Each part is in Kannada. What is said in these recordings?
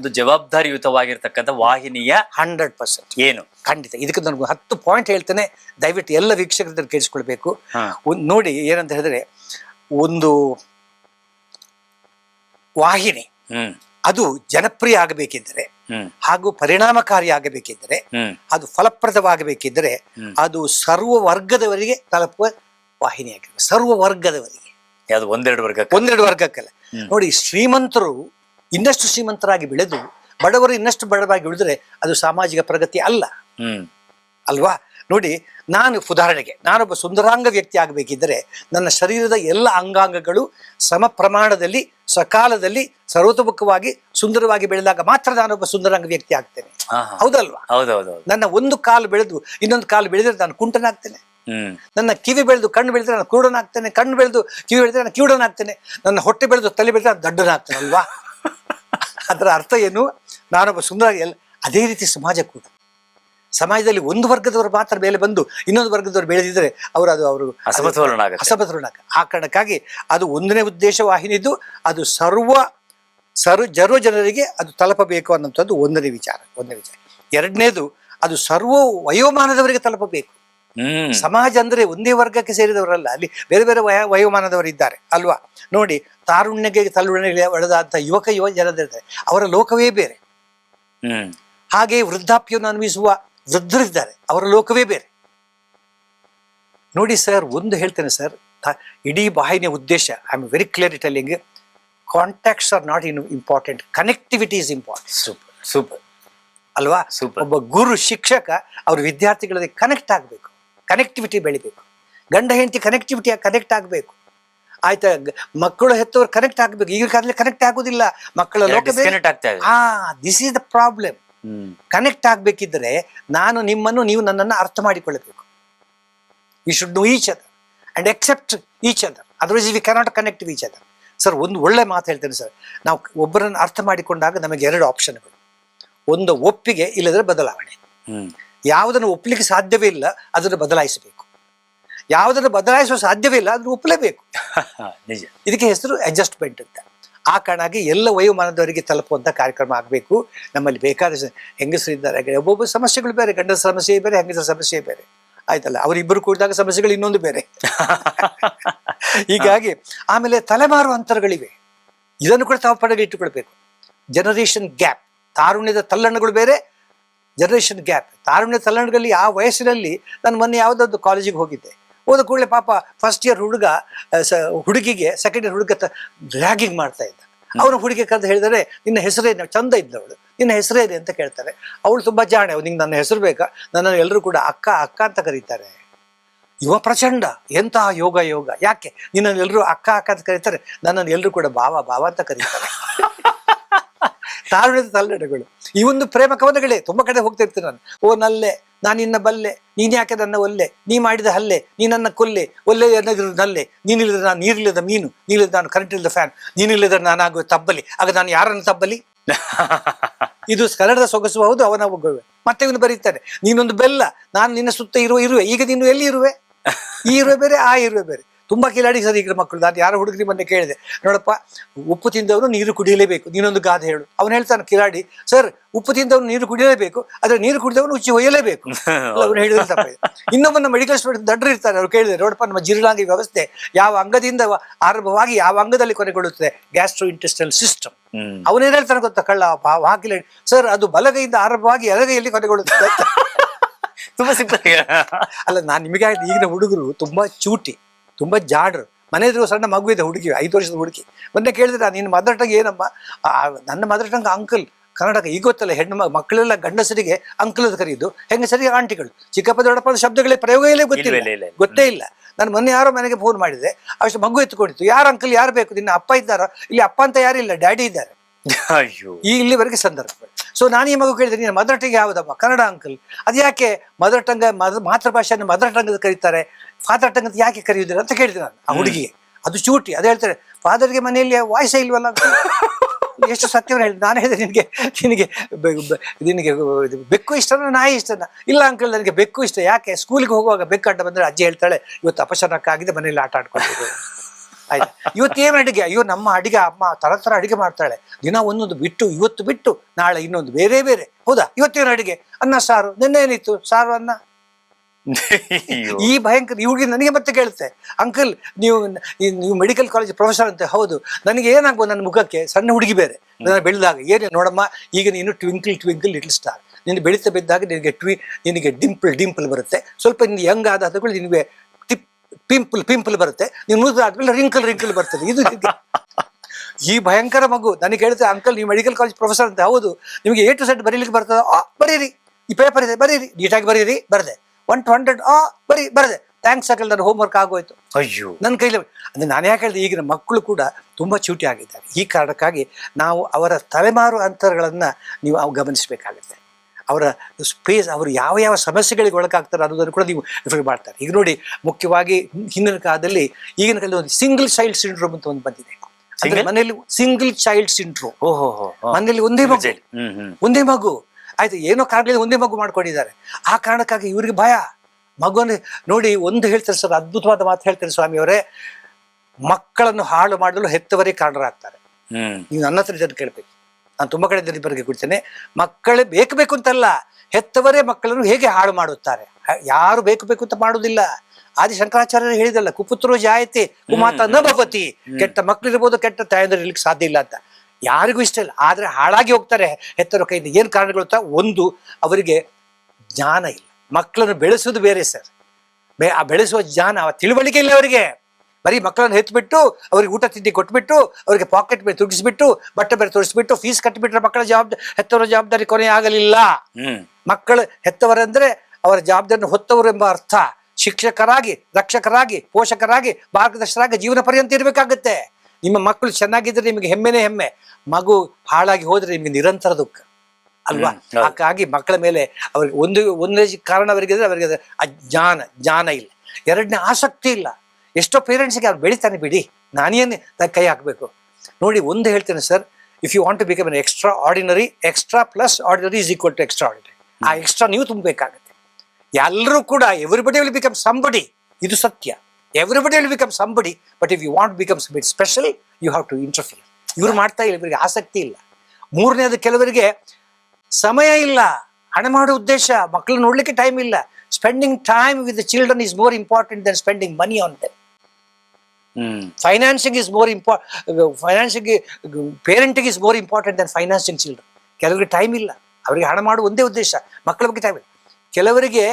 ಒಂದು ಜವಾಬ್ದಾರಿಯುತವಾಗಿರ್ತಕ್ಕಂಥ ವಾಹಿನಿಯ ಹಂಡ್ರೆಡ್ ಪರ್ಸೆಂಟ್. ಏನು? ಖಂಡಿತ. ಇದಕ್ಕೆ ನನಗೆ ಹತ್ತು ಪಾಯಿಂಟ್ ಹೇಳ್ತೇನೆ. ದಯವಿಟ್ಟು ಎಲ್ಲ ವೀಕ್ಷಕರ ಕೇಳಿಸ್ಕೊಳ್ಬೇಕು. ಒಂದ್ ನೋಡಿ ಏನಂತ ಹೇಳಿದ್ರೆ ಒಂದು ವಾಹಿನಿ ಅದು ಜನಪ್ರಿಯ ಆಗಬೇಕಿದ್ದರೆ ಹ್ಮ್. ಹಾಗೂ ಪರಿಣಾಮಕಾರಿ ಆಗಬೇಕಿದ್ದರೆ ಅದು ಫಲಪ್ರದವಾಗಬೇಕಿದ್ದರೆ ಅದು ಸರ್ವ ವರ್ಗದವರಿಗೆ ತಲುಪುವ ವಾಹಿನಿಯಾಗಿರ್ಬೇಕು. ಸರ್ವ ವರ್ಗದವರಿಗೆ. ಯಾವುದು ಒಂದೆರಡು ವರ್ಗಕ್ಕೆ? ಒಂದೆರಡು ವರ್ಗಕ್ಕಲ್ಲ. ನೋಡಿ ಶ್ರೀಮಂತರು ಇನ್ನಷ್ಟು ಶ್ರೀಮಂತರಾಗಿ ಬೆಳೆದು ಬಡವರು ಇನ್ನಷ್ಟು ಬಡವಾಗಿ ಉಳಿದ್ರೆ ಅದು ಸಾಮಾಜಿಕ ಪ್ರಗತಿ ಅಲ್ಲ. ಹ್ಮ್. ಅಲ್ವಾ? ನೋಡಿ ನಾನು ಉದಾಹರಣೆಗೆ ನಾನೊಬ್ಬ ಸುಂದರಾಂಗ ವ್ಯಕ್ತಿ ಆಗಬೇಕಿದ್ದರೆ ನನ್ನ ಶರೀರದ ಎಲ್ಲ ಅಂಗಾಂಗಗಳು ಸಮ ಪ್ರಮಾಣದಲ್ಲಿ ಸಕಾಲದಲ್ಲಿ ಸರ್ವತೋಮುಖವಾಗಿ ಸುಂದರವಾಗಿ ಬೆಳೆದಾಗ ಮಾತ್ರ ನಾನೊಬ್ಬ ಸುಂದರಾಂಗ ವ್ಯಕ್ತಿ ಆಗ್ತೇನೆ. ಹೌದಲ್ವಾ? ಹೌದೌದು ನನ್ನ ಒಂದು ಕಾಲು ಬೆಳೆದು ಇನ್ನೊಂದು ಕಾಲು ಬೆಳೆದ್ರೆ ನಾನು ಕುಂಟನಾಗ್ತೇನೆ. ಹ್ಮ್. ನನ್ನ ಕಿವಿ ಬೆಳೆದು ಕಣ್ಣು ಬೆಳೆದ್ರೆ ನಾನು ಕುರುಡನಾಗ್ತೇನೆ. ಕಣ್ಣು ಬೆಳೆದು ಕಿವಿ ಬೆಳೆದ್ರೆ ನಾನು ಕಿವುಡನಾಗ್ತೇನೆ ನನ್ನ ಹೊಟ್ಟೆ ಬೆಳೆದು ತಲೆ ಬೆಳೆದ್ರೆ ನಾನು ದಡ್ಡನಾಗ್ತೇನೆ ಅಲ್ವಾ? ಅದರ ಅರ್ಥ ಏನು? ನಾನೊಬ್ಬ ಸುಂದರ ಅದೇ ರೀತಿ ಸಮಾಜ ಕೂಡ. ಸಮಾಜದಲ್ಲಿ ಒಂದು ವರ್ಗದವರು ಮಾತ್ರ ಮೇಲೆ ಬಂದು ಇನ್ನೊಂದು ವರ್ಗದವರು ಬೆಳೆದಿದ್ದರೆ ಅವರು ಅದು ಅವರು ಅಸಮತೋಲನ ಆ ಕಾರಣಕ್ಕಾಗಿ ಅದು ಒಂದನೇ ಉದ್ದೇಶ ವಾಹಿನಿದ್ದು ಅದು ಸರ್ವ ಸರ್ವ ಜರ್ವ ಜನರಿಗೆ ಅದು ತಲುಪಬೇಕು ಅನ್ನೋಂಥದ್ದು ಒಂದನೇ ವಿಚಾರ ಒಂದನೇ ವಿಚಾರ. ಎರಡನೇದು ಅದು ಸರ್ವ ವಯೋಮಾನದವರಿಗೆ ತಲುಪಬೇಕು. ಸಮಾಜ ಅಂದ್ರೆ ಒಂದೇ ವರ್ಗಕ್ಕೆ ಸೇರಿದವರಲ್ಲ ಅಲ್ಲಿ ಬೇರೆ ಬೇರೆ ವಯ ವಯೋಮಾನದವರು ಇದ್ದಾರೆ ಅಲ್ವಾ? ನೋಡಿ ತಾರುಣ್ಯಗೆ ತಲ್ಲುಣ್ಯ ಒಳದಾದಂತಹ ಯುವಕ ಯುವ ಜನರಿದ್ದಾರೆ. ಅವರ ಲೋಕವೇ ಬೇರೆ. ಹ್ಮ್. ಹಾಗೆ ವೃದ್ಧಾಪ್ಯವನ್ನು ಅನ್ವಿಸುವ ವೃದ್ಧರಿದ್ದಾರೆ ಅವರ ಲೋಕವೇ ಬೇರೆ. ನೋಡಿ ಸರ್ ಒಂದು ಹೇಳ್ತೇನೆ ಸರ್ ಇಡೀ ಬಾಹಿನಿಯ ಉದ್ದೇಶ I am very clear telling contacts are not in important connectivity is important super super ಅಲ್ವಾ? ಸೂಪರ್ ಒಬ್ಬ ಗುರು ಶಿಕ್ಷಕ ಅವ್ರ ವಿದ್ಯಾರ್ಥಿಗಳಿಗೆ ಕನೆಕ್ಟ್ ಆಗಬೇಕು. ಕನೆಕ್ಟಿವಿಟಿ ಬೆಳಿಬೇಕು. ಗಂಡ ಹೆಂಡತಿ ಕನೆಕ್ಟಿವಿಟಿ ಕನೆಕ್ಟ್ ಆಗಬೇಕು. ಆಯ್ತಾ? ಮಕ್ಕಳು ಹೆತ್ತವರು ಕನೆಕ್ಟ್ ಆಗಬೇಕು. ಈಗ ಕಾಲದಲ್ಲಿ ಕನೆಕ್ಟ್ ಆಗೋದಿಲ್ಲ. ಮಕ್ಕಳ ಆ this is the problem connect ಆಗಬೇಕಿದ್ರೆ ನಾನು ನಿಮ್ಮನ್ನು ನೀವು ನನ್ನನ್ನು ಅರ್ಥ ಮಾಡಿಕೊಳ್ಳಬೇಕು. We should know each other and except each other otherwise we cannot connect each other sir ಒಂದು ಒಳ್ಳೆ ಮಾತು ಹೇಳ್ತೇನೆ ಸರ್ ನಾವು ಒಬ್ಬರನ್ನು ಅರ್ಥ ಮಾಡಿಕೊಂಡಾಗ ನಮಗೆ ಎರಡು ಆಪ್ಷನ್ಗಳು ಒಂದು ಒಪ್ಪಿಗೆ ಇಲ್ಲದ್ರೆ ಬದಲಾವಣೆ. ಯಾವುದನ್ನು ಒಪ್ಪಲಿಕ್ಕೆ ಸಾಧ್ಯವೇ ಇಲ್ಲ ಅದನ್ನು ಬದಲಾಯಿಸಬೇಕು. ಯಾವುದನ್ನು ಬದಲಾಯಿಸುವ ಸಾಧ್ಯವೇ ಇಲ್ಲ ಅದನ್ನು ಒಪ್ಪಲೇಬೇಕು. ನಿಜ. ಇದಕ್ಕೆ ಹೆಸರು ಅಡ್ಜಸ್ಟ್ಮೆಂಟ್ ಅಂತ. ಆ ಕಾರಣಾಗಿ ಎಲ್ಲ ವಯೋಮಾನದವರಿಗೆ ತಲುಪುವಂಥ ಕಾರ್ಯಕ್ರಮ ಆಗಬೇಕು. ನಮ್ಮಲ್ಲಿ ಬೇಕಾದ ಹೆಂಗಸರಿದ್ದಾರೆ ಒಬ್ಬೊಬ್ಬ ಸಮಸ್ಯೆಗಳು ಬೇರೆ ಗಂಡನ ಸಮಸ್ಯೆ ಬೇರೆ ಹೆಂಗಸರ ಸಮಸ್ಯೆ ಬೇರೆ. ಆಯ್ತಲ್ಲ ಅವರಿಬ್ಬರು ಕೂಡಿದಾಗ ಸಮಸ್ಯೆಗಳು ಇನ್ನೊಂದು ಬೇರೆ. ಹೀಗಾಗಿ ಆಮೇಲೆ ತಲೆಮಾರು ಅಂತರಗಳಿವೆ. ಇದನ್ನು ಕೂಡ ತಾವು ಪಡೆಗೆ ಇಟ್ಟುಕೊಳ್ಬೇಕು ಜನರೇಷನ್ ಗ್ಯಾಪ್ ತಾರುಣ್ಯದ ತಲ್ಲಣ್ಣಗಳು ಬೇರೆ ಜನರೇಷನ್ ಗ್ಯಾಪ್ ತಾರುಣ್ಯ ತಲ್ಲಣ್ಣಗಳಲ್ಲಿ ಆ ವಯಸ್ಸಿನಲ್ಲಿ ನಾನು ಮೊನ್ನೆ ಯಾವುದಾದ್ರು ಕಾಲೇಜಿಗೆ ಹೋಗಿದ್ದೆ. ಹೋದ ಕೂಡಲೇ ಪಾಪ ಫಸ್ಟ್ ಇಯರ್ ಹುಡುಗ ಸ- ಹುಡುಗಿಗೆ ಸೆಕೆಂಡ್ ಇಯರ್ ಹುಡುಗ ರ್ಯಾಗಿಂಗ್ ಮಾಡ್ತಾ ಇದ್ದ. ಅವನು ಹುಡುಗಿ ಕರೆದು ಹೇಳಿದರೆ ನಿನ್ನ ಹೆಸರೇನು ಚಂದ ಇದ್ದವಳು. ನಿನ್ನ ಹೆಸರೇನು ಅಂತ ಕೇಳ್ತಾರೆ. ಅವಳು ತುಂಬಾ ಜಾಣೆ ನಿಂಗೆ ನನ್ನ ಹೆಸರು ಬೇಕಾ? ನನ್ನನ್ನು ಎಲ್ಲರೂ ಕೂಡ ಅಕ್ಕ ಅಕ್ಕ ಅಂತ ಕರೀತಾರೆ. ಯುವ ಪ್ರಚಂಡ ಎಂತಹ ಯೋಗ ಯೋಗ. ಯಾಕೆ? ನಿನ್ನನ್ನು ಎಲ್ಲರೂ ಅಕ್ಕ ಅಕ್ಕ ಅಂತ ಕರೀತಾರೆ. ನನ್ನನ್ನು ಎಲ್ಲರೂ ಕೂಡ ಬಾವ ಬಾವ ಅಂತ ಕರೀತಾರೆ. ತಾರುಣ್ಯದ ತಲ್ಲಣಗಳು ಈ ಒಂದು ಪ್ರೇಮ ಕವನಗಳೇ ತುಂಬಾ ಕಡೆ ಹೋಗ್ತಾ ಇರ್ತೀನಿ ನಾನು. ಓ ನಲ್ಲೆ ನಾನು ನಿನ್ನ ಬಲ್ಲೆ ನೀನ್ ಯಾಕೆ ನನ್ನ ಒಲ್ಲೆ? ನೀ ಮಾಡಿದ ಹಲ್ಲೆ ನೀ ನನ್ನ ಕೊಲ್ಲೆ ಒಲ್ಲೆ ಎನ್ನಗಿರೋದು ನಲ್ಲೆ. ನೀನಿಲ್ಲದ ನಾನು ನೀರಿಲ್ಲದ ಮೀನು ನೀನಿಲ್ಲದ ನಾನು ಕರೆಂಟ್ ಇಲ್ಲದ ಫ್ಯಾನ್ ನೀನಿಲ್ಲದ ನಾನಾಗುವ ತಬ್ಬಲಿ. ಆಗ ನಾನು ಯಾರನ್ನು ತಬ್ಬಲಿ? ಇದು ಕನ್ನಡದ ಸೊಗಸು ಹೌದು ಅವನ ಒಗ್ಗುವೆ ಮತ್ತೆ ಇವನು ಬರೀತಾನೆ ನೀನೊಂದು ಬೆಲ್ಲ ನಾನು ನಿನ್ನ ಸುತ್ತ ಇರುವ ಇರುವೆ ಈಗ ನೀನು ಎಲ್ಲಿ ಇರುವೆ? ಈ ಇರುವೆ ಬೇರೆ ಆ ಇರುವೆ ಬೇರೆ. ತುಂಬಾ ಕಿಲಾಡಿ ಸರ್ ಈಗ ಮಕ್ಕಳು. ನಾನು ಯಾರು ಹುಡುಗರಿ ಮೊನ್ನೆ ಕೇಳಿದೆ. ನೋಡಪ್ಪ ಉಪ್ಪು ತಿಂದವನು ನೀರು ಕುಡಿಯಲೇಬೇಕು. ನೀನೊಂದು ಗಾದೆ ಹೇಳು. ಅವನು ಹೇಳ್ತಾನೆ ಕಿಲಾಡಿ ಸರ್ ಉಪ್ಪು ತಿಂದವನು ನೀರು ಕುಡಿಯಲೇಬೇಕು ಆದ್ರೆ ನೀರು ಕುಡಿದವನು ಉಚ್ಚಿ ಒಯ್ಯಲೇಬೇಕು ಅವನು ಹೇಳಿದ್ರೆ ತಪ್ಪಿದೆ ಇನ್ನೊಬ್ಬನ ಮೆಡಿಕಲ್ ಸ್ಟೂಡೆಂಟ್ ದಡ್ಡರು ಇರ್ತಾರೆ ಅವ್ರು ಕೇಳಿದೆ ನೋಡಪ್ಪ ನಮ್ಮ ಜೀರ್ಣಾಂಗ ವ್ಯವಸ್ಥೆ ಯಾವ ಅಂಗದಿಂದ ಆರಂಭವಾಗಿ ಯಾವ ಅಂಗದಲ್ಲಿ ಕೊನೆಗೊಳ್ಳುತ್ತದೆ? ಗ್ಯಾಸ್ಟ್ರೋ ಇಂಟೆಸ್ಟಲ್ ಸಿಸ್ಟಮ್ ಅವನೇನ್ ಹೇಳ್ತಾನೆ ಗೊತ್ತಾ ಕಳ್ಳ ಹಾಕಿಲ್ಲ ಸರ್ ಅದು ಬಲಗೈಯಿಂದ ಆರಂಭವಾಗಿ ಎಡಗೈಯಲ್ಲಿ ಕೊನೆಗೊಳ್ಳುತ್ತದೆ. ತುಂಬಾ ಸಿಂಪಲ್ ಅಲ್ಲ ನಾನು ನಿಮಗೆ ಈಗಿನ ಹುಡುಗರು ತುಂಬಾ ಚೂಟಿ. ತುಂಬಾ ಜಾಡ್ರು. ಮನೆ ಎದುರು ಸಣ್ಣ ಮಗು ಇದೆ ಹುಡುಗಿ ಐದು ವರ್ಷದ ಹುಡುಗಿ. ಮೊನ್ನೆ ಕೇಳಿದ್ರೆ ನಿನ್ನ ಮದರ್ ಟಂಗ್ ಏನಮ್ಮ? ನನ್ನ ಮದರ್ ಟಂಗ್ ಅಂಕಲ್ ಕರ್ನಾಟಕ ಈಗ ಗೊತ್ತಲ್ಲ ಹೆಣ್ಣು ಮಕ್ಕಳೆಲ್ಲ ಗಂಡಸರಿಗೆ ಅಂಕಲ್ ಅಂತ ಕರೆಯುದು. ಹೆಂಗಸರಿಗೆ ಆಂಟಿಗಳು ಚಿಕ್ಕಪ್ಪ ದೊಡ್ಡಪ್ಪ ಶಬ್ದಗಳೇ ಪ್ರಯೋಗ ಪ್ರಯೋಗಗಳೇ ಗೊತ್ತಿಲ್ಲ. ಗೊತ್ತೇ ಇಲ್ಲ. ನಾನು ಮೊನ್ನೆ ಯಾರೋ ಮನೆಗೆ ಫೋನ್ ಮಾಡಿದೆ. ಅಷ್ಟು ಮಗು ಎತ್ಕೊಂಡಿತ್ತು. ಯಾರು ಅಂಕಲ್ ಯಾರು ಬೇಕು? ನಿನ್ನ ಅಪ್ಪ ಇದ್ದಾರ? ಇಲ್ಲಿ ಅಪ್ಪ ಅಂತ ಇಲ್ಲ ಡ್ಯಾಡಿ ಇದ್ದಾರೆ. ಅಯ್ಯೋ. ಈ ಇಲ್ಲಿವರೆಗೆ ಸಂದರ್ಭ ಸೊ ನಾನು ಈ ಮಗು ಕೇಳಿದೆ ನೀನು ಮದರ್ ಟಂಗ್ ಯಾವುದಮ್ಮ? ಕನ್ನಡ ಅಂಕಲ್ ಅದು ಯಾಕೆ ಮದರ್ ಟಂಗ್ ಮದ ಮಾತೃಭಾಷೆಯನ್ನು ಮದರ್ ಟಂಗ್ ಕರೀತಾರೆ? ಫಾದರ್ ಟಂಗ್ ಅಂತ ಯಾಕೆ ಕರೆಯುವುದಿಲ್ಲ ಅಂತ ಕೇಳಿದೆ ನಾನು ಆ ಹುಡುಗಿಗೆ. ಅದು ಚೂಟಿ. ಅದು ಹೇಳ್ತಾರೆ ಫಾದರ್ಗೆ ಮನೆಯಲ್ಲಿ ವಾಯ್ಸೇ ಇಲ್ವಲ್ಲ? uncle?" ಎಷ್ಟು ಸತ್ಯವನ್ನು ಹೇಳಿ ನಾನು ಹೇಳಿದೆ ನಿನಗೆ ನಿನಗೆ ನಿನಗೆ ಬೆಕ್ಕು ಇಷ್ಟನ ನಾಯಿ ಇಷ್ಟನ? ಇಲ್ಲ ಅಂಕಲ್ ನನಗೆ ಬೆಕ್ಕು ಇಷ್ಟ. ಯಾಕೆ? ಸ್ಕೂಲಿಗೆ ಹೋಗುವಾಗ ಬೆಕ್ಕು ಅಡ್ಡ ಬಂದರೆ ಅಜ್ಜಿ ಹೇಳ್ತಾಳೆ ಇವತ್ತು ಅಪಶನಕ್ಕಾಗಿದೆ ಮನೆಯಲ್ಲಿ ಆಟ ಆಡ್ಕೊಂಡಿದ್ದು ಆಯ್ತಾ. ಇವತ್ತೇನು ಅಡಿಗೆ? ಅಯ್ಯೋ ನಮ್ಮ ಅಡಿಗೆ ಅಮ್ಮ ತರ ತರ ಅಡಿಗೆ ಮಾಡ್ತಾಳೆ. ದಿನ ಒಂದೊಂದು ಬಿಟ್ಟು ಇವತ್ತು ಬಿಟ್ಟು ನಾಳೆ ಇನ್ನೊಂದು ಬೇರೆ ಬೇರೆ. ಹೌದಾ? ಇವತ್ತೇನು ಅಡಿಗೆ? ಅನ್ನ ಸಾರು. ನಿನ್ನೆ ಏನಿತ್ತು? ಸಾರು ಅನ್ನ? ಈ ಭಯಂಕರ ಇವಾಗ ನನಗೆ ಮತ್ತೆ ಕೇಳುತ್ತೆ. ಅಂಕಲ್ ನೀವು ನೀವು ಮೆಡಿಕಲ್ ಕಾಲೇಜ್ ಪ್ರೊಫೆಸರ್ ಅಂತ ಹೌದು. ನನಗೆ ಏನಾಗ್ಬೋದು ನನ್ನ ಮುಖಕ್ಕೆ? ಸಣ್ಣ ಹುಡುಗಿ ಬೇರೆ. ನನ್ನ ಬೆಳೆದಾಗ. ಏನು ನೋಡಮ್ಮ ಈಗ ನೀನು ಟ್ವಿಂಕಲ್ ಟ್ವಿಂಕಲ್ ಲಿಟಲ್ ಸ್ಟಾರ್ ನೀನು ಬೆಳೀತಾ ಬಿದ್ದಾಗ ನಿನಗೆ ಟ್ವಿ ನಿನಗೆ ಡಿಂಪಲ್ ಡಿಂಪಲ್ ಬರುತ್ತೆ. ಸ್ವಲ್ಪ ನಿನ್ನ ಯಂಗ್ ಆದ ನಿನಗೆ ಪಿಂಪಲ್ ಪಿಂಪಲ್ ಬರುತ್ತೆ. ನೀವು ಮುಗಿದ ಆದ್ಮೇಲೆ ರಿಂಕಲ್ ರಿಂಕಲ್ ಬರ್ತದೆ. ಇದು ಈ ಭಯಂಕರ ಮಗು. ನನಗೆ ಹೇಳಿದ್ರೆ ಅಂಕಲ್ ನೀವು ಮೆಡಿಕಲ್ ಕಾಲೇಜ್ ಪ್ರೊಫೆಸರ್ ಅಂತ. ಹೌದು. ನಿಮಗೆ ಏ ಟು ಸೆಟ್ ಬರೀಲಿಕ್ಕೆ ಬರ್ತದೆ? ಆ ಬರೀರಿ. ಈ ಪೇಪರ್ ಇದೆ ಬರೀರಿ. ನೀಟಾಗಿ ಬರೀರಿ ಬರದೆ. ಒನ್ ಟು ಹಂಡ್ರೆಡ್ ಆ ಬರೀ ಬರದೆ. ಥ್ಯಾಂಕ್ಸ್ ಅಂಕಲ್ ನನ್ನ ಹೋಮ್ವರ್ಕ್ ಆಗೋಯ್ತು. ಅಯ್ಯೋ. ನನ್ನ ಕೈಲಿ ಅಂದ್ರೆ ನಾನು ಯಾಕೆ ಹೇಳಿದೆ ಈಗಿನ ಮಕ್ಕಳು ಕೂಡ ತುಂಬ ಚೂಟಿ ಆಗಿದ್ದಾರೆ. ಈ ಕಾರಣಕ್ಕಾಗಿ ನಾವು ಅವರ ತಲೆಮಾರು ಅಂತರಗಳನ್ನು ನೀವು ಗಮನಿಸಬೇಕಾಗುತ್ತೆ. ಅವರ ಸ್ಪೇಸ್ ಅವರು ಯಾವ ಯಾವ ಸಮಸ್ಯೆಗಳಿಗೆ ಒಳಗಾಗ್ತಾರೆ ಅನ್ನೋದನ್ನು ಕೂಡ ನೀವು ರಿಫರ್ ಮಾಡ್ತಾರೆ. ಈಗ ನೋಡಿ ಮುಖ್ಯವಾಗಿ ಹಿಂದಿನ ಕಾಲದಲ್ಲಿ ಈಗಿನ ಕಾಲದಲ್ಲಿ ಒಂದು ಸಿಂಗಲ್ ಚೈಲ್ಡ್ ಸಿಂಡ್ರೋಮ್ ಅಂತ ಒಂದು ಬಂದಿದೆ. ಅಂದ್ರೆ ಮನೆಯಲ್ಲಿ ಸಿಂಗಲ್ ಚೈಲ್ಡ್ ಸಿಂಡ್ರೋಮ್ ಓಹೋ ಮನೆಯಲ್ಲಿ ಒಂದೇ ಮಗು. ಒಂದೇ ಮಗು. ಆಯ್ತು ಏನೋ ಕಾರಣದಲ್ಲಿ ಒಂದೇ ಮಗು ಮಾಡ್ಕೊಂಡಿದ್ದಾರೆ. ಆ ಕಾರಣಕ್ಕಾಗಿ ಇವರಿಗೆ ಭಯ. ಮಗುವನ್ನು ನೋಡಿ ಒಂದು ಹೇಳ್ತಾರೆ ಸರ್ ಅದ್ಭುತವಾದ ಮಾತು ಹೇಳ್ತಾರೆ ಸ್ವಾಮಿಯವರೇ ಮಕ್ಕಳನ್ನು ಹಾಳು ಮಾಡಲು ಹೆತ್ತವರೇ ಕಾರಣರಾಗ್ತಾರೆ. ನೀವು ನನ್ನ ಹತ್ರ ಇದನ್ನು ಕೇಳಬೇಕು. ನಾನು ತುಂಬ ಕಡೆ ಬಗ್ಗೆ ಕೊಡ್ತೇನೆ. ಮಕ್ಕಳು ಬೇಕು ಬೇಕು ಅಂತಲ್ಲ ಹೆತ್ತವರೇ ಮಕ್ಕಳನ್ನು ಹೇಗೆ ಹಾಳು ಮಾಡುತ್ತಾರೆ? ಯಾರು ಬೇಕು ಬೇಕು ಅಂತ ಮಾಡುವುದಿಲ್ಲ. ಆದಿ ಶಂಕರಾಚಾರ್ಯರು ಹೇಳಿದಲ್ಲ ಕುಪುತ್ರೋ ಜಾಯತಿ ಕುಮಾತ ನ ಭವತಿ. ಕೆಟ್ಟ ಮಕ್ಕಳಿರ್ಬೋದು ಕೆಟ್ಟ ತಾಯಂದ್ರೆ ಇರ್ಲಿಕ್ಕೆ ಸಾಧ್ಯ ಇಲ್ಲ ಅಂತ. ಯಾರಿಗೂ ಇಷ್ಟ ಇಲ್ಲ. ಆದ್ರೆ ಹಾಳಾಗಿ ಹೋಗ್ತಾರೆ ಹೆತ್ತರ ಕೈಯಿಂದ. ಏನು ಕಾರಣಗಳು ಅಂತ ಒಂದು ಅವರಿಗೆ ಜ್ಞಾನ ಇಲ್ಲ. ಮಕ್ಕಳನ್ನು ಬೆಳೆಸೋದು ಬೇರೆ ಸರ್. ಬೆ ಆ ಬೆಳೆಸುವ ಜ್ಞಾನ ತಿಳುವಳಿಕೆ ಇಲ್ಲ ಅವರಿಗೆ. ಬರೀ ಮಕ್ಕಳನ್ನು ಹೆತ್ಬಿಟ್ಟು ಅವ್ರಿಗೆ ಊಟ ತಿಂಡಿ ಕೊಟ್ಬಿಟ್ಟು ಅವರಿಗೆ ಪಾಕೆಟ್ ಮೇಲೆ ತುಡಿಸ್ಬಿಟ್ಟು ಬಟ್ಟೆ ಬೇರೆ ತೋರಿಸ್ಬಿಟ್ಟು ಫೀಸ್ ಕಟ್ಟಿಬಿಟ್ರೆ ಮಕ್ಕಳ ಜವಾಬ್ದಾರಿ ಹೆತ್ತವರ ಜವಾಬ್ದಾರಿ ಕೊನೆ ಆಗಲಿಲ್ಲ. ಮಕ್ಕಳು ಹೆತ್ತವರಂದ್ರೆ ಅವರ ಜವಾಬ್ದಾರಿಯನ್ನು ಹೊತ್ತವರು ಎಂಬ ಅರ್ಥ. ಶಿಕ್ಷಕರಾಗಿ ರಕ್ಷಕರಾಗಿ ಪೋಷಕರಾಗಿ ಮಾರ್ಗದರ್ಶಕರಾಗಿ ಜೀವನ ಪರ್ಯಂತ ಇರಬೇಕಾಗುತ್ತೆ. ನಿಮ್ಮ ಮಕ್ಕಳು ಚೆನ್ನಾಗಿದ್ರೆ ನಿಮಗೆ ಹೆಮ್ಮೆನೇ ಹೆಮ್ಮೆ. ಮಗು ಹಾಳಾಗಿ ಹೋದ್ರೆ ನಿಮಗೆ ನಿರಂತರ ದುಃಖ. ಅಲ್ವಾ? ಹಾಗಾಗಿ ಮಕ್ಕಳ ಮೇಲೆ ಅವ್ರಿಗೆ ಒಂದು ಒಂದನೇ ಕಾರಣ ಅವರಿಗೆ ಅವರಿಗೆ ಅಜ್ಞಾನ ಜ್ಞಾನ ಇಲ್ಲ. ಎರಡನೇ ಆಸಕ್ತಿ ಇಲ್ಲ. ಎಷ್ಟೋ ಪೇರೆಂಟ್ಸ್ಗೆ ಅವ್ರು ಬೆಳಿತಾನೆ ಬಿಡಿ. ನಾನೇನು ಕೈ ಹಾಕಬೇಕು? ನೋಡಿ ಒಂದು ಹೇಳ್ತೇನೆ sir if you want to become an extra ordinary extra plus ordinary is equal to extra ordinary ಆ ಎಕ್ಸ್ಟ್ರಾ ನೀವು ತುಂಬಬೇಕಾಗುತ್ತೆ. ಎಲ್ಲರೂ ಕೂಡ ಎವ್ರಿಬಡಿ ವಿಲ್ ಬಿಕಮ್ ಸಂಬಡಿ ಇದು ಸತ್ಯ. Everybody will become somebody but if you want become bit special you have to interfere ಇವ್ರು ಮಾಡ್ತಾ ಇಲ್ಲ, ಇವರಿಗೆ ಆಸಕ್ತಿ ಇಲ್ಲ. ಮೂರನೇದು ಕೆಲವರಿಗೆ ಸಮಯ ಇಲ್ಲ, ಹಣ ಮಾಡೋ ಉದ್ದೇಶ ಮಕ್ಕಳು ನೋಡ್ಲಿಕ್ಕೆ ಟೈಮ್ ಇಲ್ಲ. Spending time with children is more important than spending money on hmm financing is more important financing parenting is more important than financing children ಕೆಲವರಿಗೆ ಟೈಮ್ ಇಲ್ಲ. ಅವರಿಗೆ ಹಣ ಮಾಡುವ ಒಂದೇ ಉದ್ದೇಶ. ಮಕ್ಕಳ ಬಗ್ಗೆ ಟೈಮ್ ಇಲ್ಲ. ಕೆಲವರಿಗೆ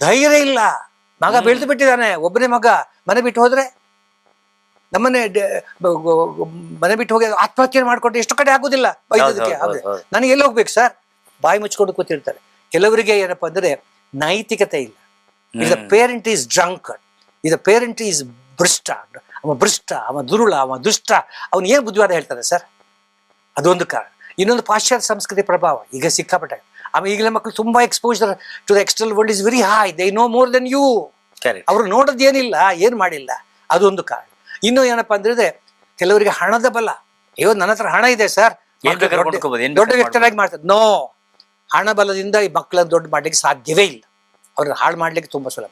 ಧೈರ್ಯ ಇಲ್ಲ. ಮಗ ಬೆಳೆದು ಬಿಟ್ಟಿದ್ದಾನೆ. ಒಬ್ಬನೇ ಮಗ ಮನೆ ಬಿಟ್ಟು ಹೋದ್ರೆ? ನಮ್ಮನೆ ಮನೆ ಬಿಟ್ಟು ಹೋಗಿ ಆತ್ಮಹತ್ಯೆ ಮಾಡ್ಕೊಂಡ್ರೆ ಎಷ್ಟು ಕಡೆ ಆಗೋದಿಲ್ಲ. ಬೈದದಕ್ಕೆ. ನನಗೆ ಎಲ್ಲಿ ಹೋಗ್ಬೇಕು ಸರ್? ಬಾಯಿ ಮುಚ್ಕೊಂಡು ಕೂತಿರ್ತಾರೆ. ಕೆಲವರಿಗೆ ಏನಪ್ಪಾ ಅಂದ್ರೆ ನೈತಿಕತೆ ಇಲ್ಲ. Is the parent is drunk is the parent is ಭ್ರಷ್ಟ ಅವ ಭ್ರಷ್ಟ ಅವ ದುರುಳ ಅವ ದುಷ್ಟ. ಅವನು ಏನು ಬುದ್ಧಿವಾದ ಹೇಳ್ತಾರೆ ಸರ್? ಅದೊಂದು ಕಾರಣ. ಇನ್ನೊಂದು ಪಾಶ್ಚಾತ್ಯ ಸಂಸ್ಕೃತಿ ಪ್ರಭಾವ ಈಗ ಸಿಕ್ಕಾಪಟ್ಟೆ. ಆಮೇಲೆ ಈಗಲೇ ಮಕ್ಕಳು ತುಂಬಾ exposure to the external world is very high they know more than you ಅವ್ರು ಅವರು ಏನ್ ಏನಿಲ್ಲ ಏನು ಮಾಡಿಲ್ಲ. ಅದೊಂದು ಕಾರಣ. ಇನ್ನು ಏನಪ್ಪಾ ಅಂದ್ರೆ ಕೆಲವರಿಗೆ ಹಣದ ಬಲ. ಅಯ್ಯೋ ನನ್ನ ಹತ್ರ ಹಣ ಇದೆ ಸರ್. ದೊಡ್ಡ ವ್ಯಕ್ತರಾಗಿ ಮಾಡ್ತಾರೆ. ನೋ ಹಣ ಬಲದಿಂದ ಈ ಮಕ್ಕಳನ್ನು ದೊಡ್ಡ ಮಾಡ್ಲಿಕ್ಕೆ ಸಾಧ್ಯವೇ ಇಲ್ಲ. ಅವ್ರನ್ನ ಹಾಳು ಮಾಡ್ಲಿಕ್ಕೆ ತುಂಬಾ ಸುಲಭ.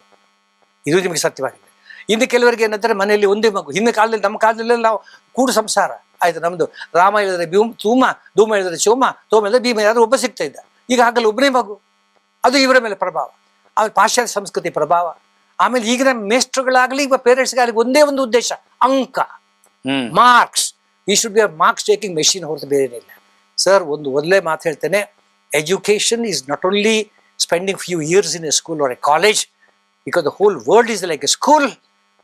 ಇದು ನಿಮಗೆ ಸತ್ಯವಾಗಿದೆ. ಇನ್ನು ಕೆಲವರಿಗೆ ಏನಂತಾರೆ ಮನೆಯಲ್ಲಿ ಒಂದೇ ಮಗು. ಹಿಂದಿನ ಕಾಲದಲ್ಲಿ ನಮ್ಮ ಕಾಲದಲ್ಲಿ ನಾವು ಕೂಡು ಸಂಸಾರ. ಆಯ್ತು ನಮ್ದು ರಾಮ ಹೇಳಿದ್ರೆ ಭೀಮ್ ತೂಮ ಧೂಮ ಹೇಳಿದ್ರೆ ಶಿವಮ ತೋಮ ಹೇಳಿದ್ರೆ ಭೀಮ ಯಾರು ಒಬ್ಬ ಸಿಗ್ತಾ ಇದ್ದ. ಈಗ ಹಾಗಲ್ಲ ಒಬ್ಬನೇ ಮಗು. ಅದು ಇವರ ಮೇಲೆ ಪ್ರಭಾವ. ಆಮೇಲೆ ಪಾಶ್ಚಾತ್ಯ ಸಂಸ್ಕೃತಿ ಪ್ರಭಾವ. ಆಮೇಲೆ ಈಗಿನ ಮೇಸ್ಟ್ರುಗಳಾಗಲಿ ಈಗ ಪೇರೆಂಟ್ಸ್ಗಾಗಲಿ ಒಂದೇ ಒಂದು ಉದ್ದೇಶ ಅಂಕ. ಮಾರ್ಕ್ಸ್ ಈ should be a marks taking machine ಹೊರತು ಬೇರೆ ಇಲ್ಲ. ಸರ್ ಒಂದು ಒಳ್ಳೆ ಮಾತು ಹೇಳ್ತೇನೆ. Education is not only spending few years in a school or a college because the whole world is like a school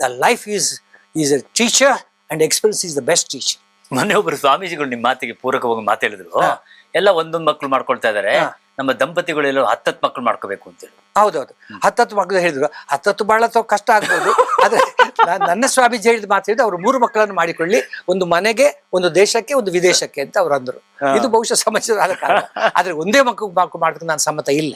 the life is is a teacher and experience is the best teacher ಮೊನ್ನೆ ಒಬ್ರು ಸ್ವಾಮೀಜಿಗಳು ನಿಮ್ಮ ಮಾತಿಗೆ ಪೂರಕವಾಗಿ ಮಾತಾಡಿದ್ರು. ಎಲ್ಲ ಒಂದೊಂದು ಮಕ್ಕಳು ಮಾಡ್ಕೊಳ್ತಾ ಇದಾರೆ. ಹಾ. ನಮ್ಮ ದಂಪತಿಗಳೆಲ್ಲ ಹತ್ತತ್ತು ಮಕ್ಕಳು ಮಾಡ್ಕೋಬೇಕು ಅಂತೇಳಿ ಹೌದೌದು. ಹತ್ತತ್ತು ಮಕ್ಕಳು ಹೇಳಿದ್ರು. ಹತ್ತತ್ತು ಬಹಳ ಕಷ್ಟ ಆಗ್ಬೋದು. ಆದ್ರೆ ನಾನ್- ನನ್ನ ಸ್ವಾಮೀಜಿ ಹೇಳಿದ ಮಾತು ಹೇಳಿದ್ರೆ ಅವರು ಮೂರು ಮಕ್ಕಳನ್ನು ಮಾಡಿಕೊಳ್ಳಿ. ಒಂದು ಮನೆಗೆ ಒಂದು ದೇಶಕ್ಕೆ ಒಂದು ವಿದೇಶಕ್ಕೆ ಅಂತ ಅವ್ರು ಅಂದ್ರು. ಇದು ಬಹುಶಃ ಸಮಸ್ಯೆ ಆದ ಕಾರಣ. ಆದ್ರೆ ಒಂದೇ ಮಕ್ಕಳು ಮಾಡ್ಕೊಂಡು ನಾನು ಸಮ್ಮತ ಇಲ್ಲ.